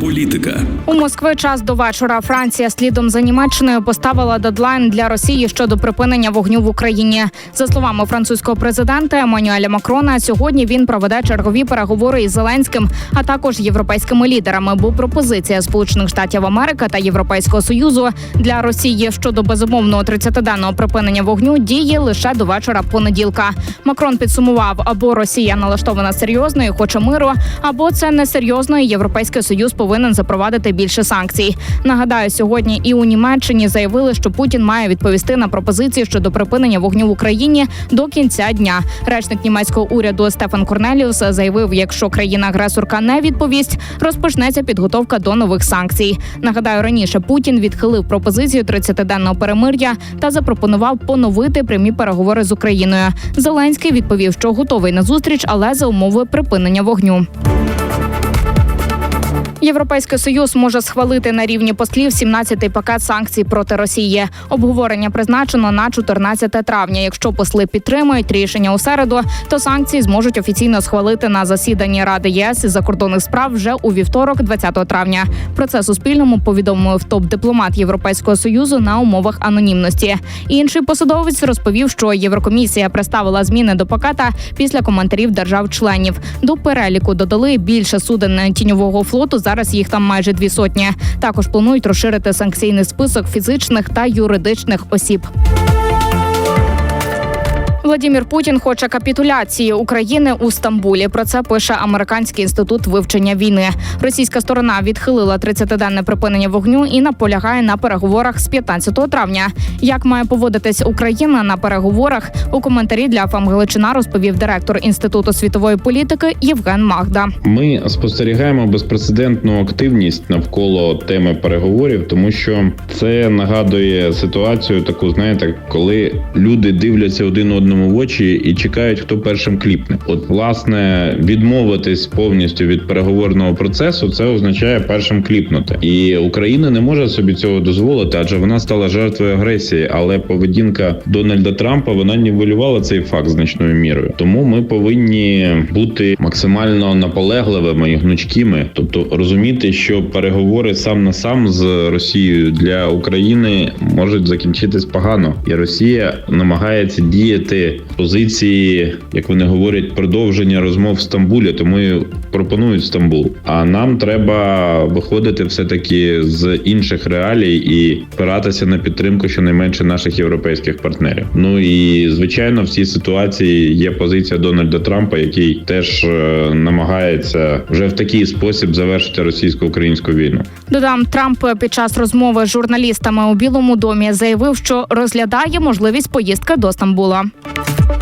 Політика, У Москви час до вечора. Франція слідом за Німеччиною поставила дедлайн для Росії щодо припинення вогню в Україні. За словами французького президента Еммануеля Макрона, сьогодні він проведе чергові переговори із Зеленським, а також європейськими лідерами. Бо пропозиція Сполучених Штатів Америки та Європейського союзу для Росії щодо безумовного 30-денного припинення вогню діє лише до вечора понеділка. Макрон підсумував, або Росія налаштована серйозно і хоче миру, або це несерйозно, і Європейський союз повинен запровадити більше санкцій. Нагадаю, сьогодні і у Німеччині заявили, що Путін має відповісти на пропозиції щодо припинення вогню в Україні до кінця дня. Речник німецького уряду Стефан Корнеліус заявив, якщо країна-агресорка не відповість, розпочнеться підготовка до нових санкцій. Нагадаю, раніше Путін відхилив пропозицію 30-денного перемир'я та запропонував поновити прямі переговори з Україною. Зеленський відповів, що готовий на зустріч, але за умови припинення вогню. Європейський союз може схвалити на рівні послів 17-й пакет санкцій проти Росії. Обговорення призначено на 14 травня. Якщо посли підтримують рішення у середу, то санкції зможуть офіційно схвалити на засіданні Ради ЄС із закордонних справ вже у вівторок, 20 травня. Про це Суспільному повідомив топ-дипломат Європейського союзу на умовах анонімності. Інший посадовець розповів, що Єврокомісія представила зміни до пакета після коментарів держав-членів. До переліку додали більше суден тіньового флоту. Зараз їх там майже дві сотні. Також планують розширити санкційний список фізичних та юридичних осіб. Владімір Путін хоче капітуляції України у Стамбулі. Про це пише Американський інститут вивчення війни. Російська сторона відхилила 30-денне припинення вогню і наполягає на переговорах з 15 травня. Як має поводитись Україна на переговорах? У коментарі для ФАМ Галичина розповів директор інституту світової політики Євген Магда. Ми спостерігаємо безпрецедентну активність навколо теми переговорів, тому що це нагадує ситуацію, таку знаєте, коли люди дивляться один одному в очі і чекають, хто першим кліпне. От, власне, відмовитись повністю від переговорного процесу, це означає першим кліпнути. І Україна не може собі цього дозволити, адже вона стала жертвою агресії. Але поведінка Дональда Трампа вона нівелювала цей факт значною мірою. Тому ми повинні бути максимально наполегливими і гнучкими, тобто розуміти, що переговори сам на сам з Росією для України можуть закінчитись погано, і Росія намагається діяти позиції, як вони говорять, продовження розмов в Стамбулі, тому і пропонують Стамбул. А нам треба виходити все таки з інших реалій і спиратися на підтримку щонайменше наших європейських партнерів. Ну і звичайно, в цій ситуації є позиція Дональда Трампа, який теж е, намагається вже в такий спосіб завершити російсько-українську війну. Додам Трамп під час розмови з журналістами у Білому домі заявив, що розглядає можливість поїздки до Стамбула. you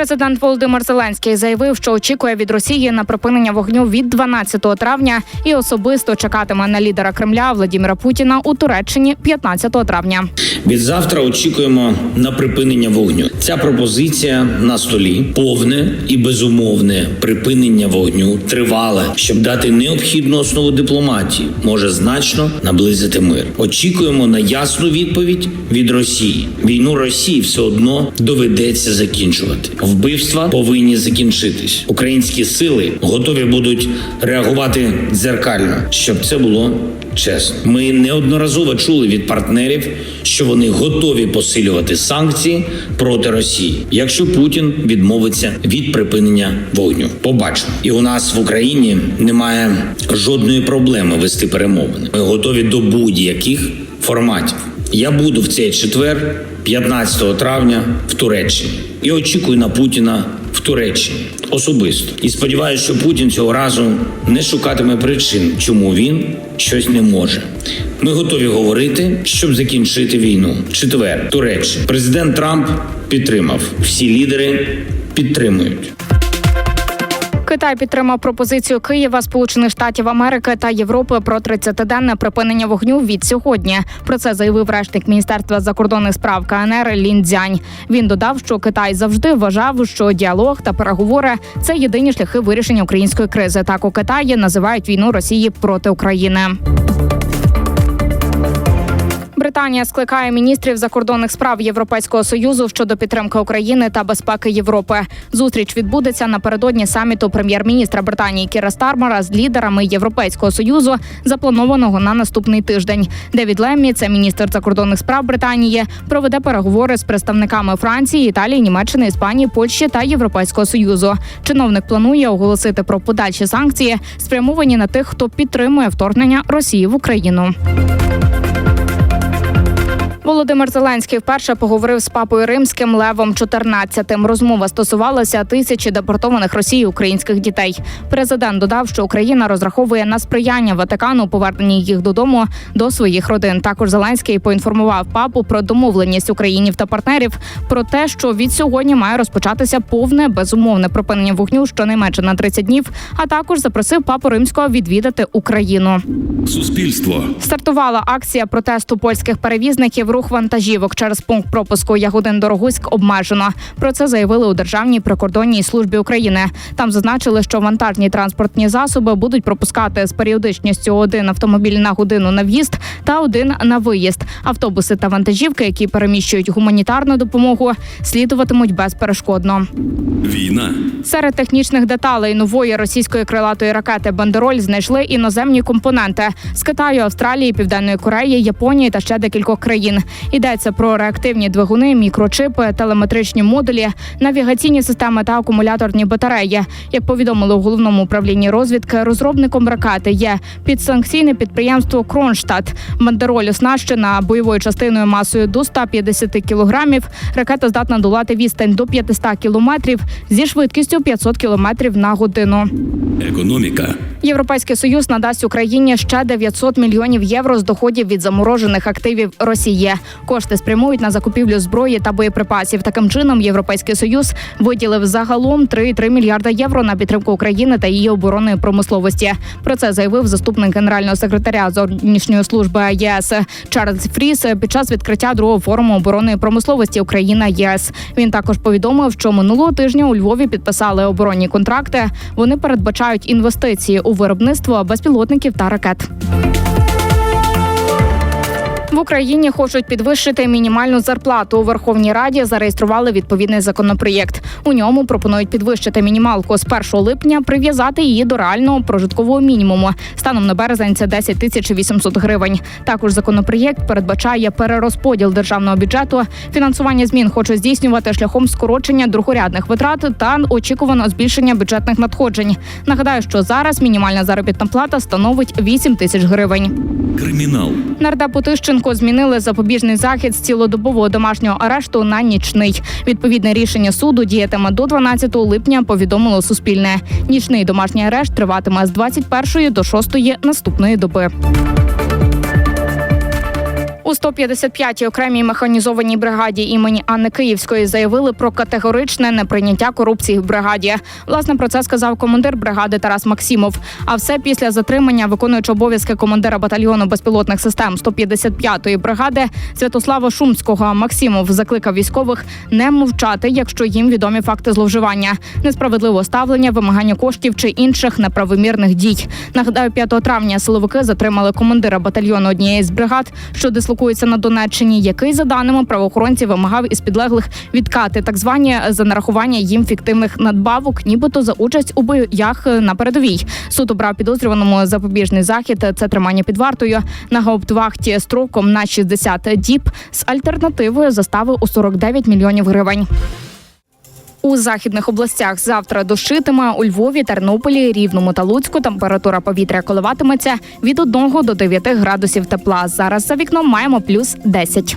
Президент Володимир Зеленський заявив, що очікує від Росії на припинення вогню від 12 травня і особисто чекатиме на лідера Кремля Владіміра Путіна у Туреччині 15 травня. Від завтра очікуємо на припинення вогню. Ця пропозиція на столі повне і безумовне припинення вогню тривале, щоб дати необхідну основу дипломатії, може значно наблизити мир. Очікуємо на ясну відповідь від Росії. Війну Росії все одно доведеться закінчувати. Вбивства повинні закінчитись. Українські сили готові будуть реагувати дзеркально, щоб це було чесно. Ми неодноразово чули від партнерів, що вони готові посилювати санкції проти Росії, якщо Путін відмовиться від припинення вогню. Побачимо, і у нас в Україні немає жодної проблеми вести перемовини. Ми готові до будь-яких форматів. Я буду в цей четвер, 15 травня, в Туреччині і очікую на Путіна в Туреччині особисто. І сподіваюся, що Путін цього разу не шукатиме причин, чому він щось не може. Ми готові говорити, щоб закінчити війну. Четвер, Туреччина. Президент Трамп підтримав. Всі лідери підтримують. Китай підтримав пропозицію Києва, Сполучених Штатів Америки та Європи про 30-денне припинення вогню від сьогодні. Про це заявив речник міністерства закордонних справ КНР Лін Дзянь. Він додав, що Китай завжди вважав, що діалог та переговори це єдині шляхи вирішення української кризи. Так у Китаї називають війну Росії проти України. Британія скликає міністрів закордонних справ Європейського союзу щодо підтримки України та безпеки Європи. Зустріч відбудеться напередодні саміту прем'єр-міністра Британії Кіра Стармера з лідерами Європейського союзу, запланованого на наступний тиждень. Девід Леммі, це міністр закордонних справ Британії, проведе переговори з представниками Франції, Італії, Німеччини, Іспанії, Польщі та Європейського союзу. Чиновник планує оголосити про подальші санкції, спрямовані на тих, хто підтримує вторгнення Росії в Україну. Володимир Зеленський вперше поговорив з папою римським Левом XIV. Розмова стосувалася тисячі депортованих Росії українських дітей. Президент додав, що Україна розраховує на сприяння Ватикану поверненні їх додому до своїх родин. Також Зеленський поінформував папу про домовленість українців та партнерів про те, що від сьогодні має розпочатися повне безумовне припинення вогню щонайменше на 30 днів. А також запросив папу римського відвідати Україну. Суспільство. Стартувала акція протесту польських перевізників. Рух вантажівок через пункт пропуску Ягодин Дорогуськ обмежено. Про це заявили у Державній прикордонній службі України. Там зазначили, що вантажні транспортні засоби будуть пропускати з періодичністю один автомобіль на годину на в'їзд та один на виїзд. Автобуси та вантажівки, які переміщують гуманітарну допомогу, слідуватимуть безперешкодно. Війна. Серед технічних деталей нової російської крилатої ракети Бандероль знайшли іноземні компоненти з Китаю, Австралії, Південної Кореї, Японії та ще декількох країн. Йдеться про реактивні двигуни, мікрочипи, телеметричні модулі, навігаційні системи та акумуляторні батареї. Як повідомили у головному управлінні розвідки, розробником ракети є підсанкційне підприємство Кронштадт. Бандероль оснащена бойовою частиною масою до 150 кілограмів. Ракета здатна долати відстань до 500 кілометрів зі швидкістю 500 кілометрів на годину. Економіка. Європейський союз надасть Україні ще 900 мільйонів євро з доходів від заморожених активів Росії. Кошти спрямують на закупівлю зброї та боєприпасів. Таким чином, європейський союз виділив загалом 3,3 мільярда євро на підтримку України та її оборонної промисловості. Про це заявив заступник генерального секретаря зовнішньої служби ЄС Чарльз Фріс під час відкриття другого форуму оборонної промисловості Україна ЄС. Він також повідомив, що минулого тижня у Львові підписали оборонні контракти. Вони передбачають інвестиції у виробництво безпілотників та ракет. Україні хочуть підвищити мінімальну зарплату. У Верховній Раді зареєстрували відповідний законопроєкт. У ньому пропонують підвищити мінімалку з 1 липня, прив'язати її до реального прожиткового мінімуму. Станом на березень це 10 тисяч 800 гривень. Також законопроєкт передбачає перерозподіл державного бюджету. Фінансування змін хочуть здійснювати шляхом скорочення другорядних витрат та очікувано збільшення бюджетних надходжень. Нагадаю, що зараз мінімальна заробітна плата становить 8 тисяч гривень. Кримінал. Нардепу Тищенко змінили запобіжний захід з цілодобового домашнього арешту на нічний. Відповідне рішення суду діятиме до 12 липня. Повідомило Суспільне. Нічний домашній арешт триватиме з 21 до 6 наступної доби. У 155-й окремій механізованій бригаді імені Анни Київської заявили про категоричне неприйняття корупції в бригаді. Власне про це сказав командир бригади Тарас Максимов. А все після затримання виконуючого обов'язки командира батальйону безпілотних систем 155-ї бригади Святослава Шумського. Максимов закликав військових не мовчати, якщо їм відомі факти зловживання, несправедливого ставлення, вимагання коштів чи інших неправомірних дій. Нагадаю, 5 травня силовики затримали командира батальйону однієї з бригад, що дислокується на Донеччині, який за даними правоохоронців вимагав із підлеглих відкати так звані за нарахування їм фіктивних надбавок, нібито за участь у боях на передовій. Суд обрав підозрюваному запобіжний захід. Це тримання під вартою на гауптвахті строком на 60 діб з альтернативою застави у 49 мільйонів гривень. У західних областях завтра дощитиме у Львові, Тернополі, Рівному та Луцьку. Температура повітря коливатиметься від 1 до 9 градусів тепла. Зараз за вікном маємо плюс 10.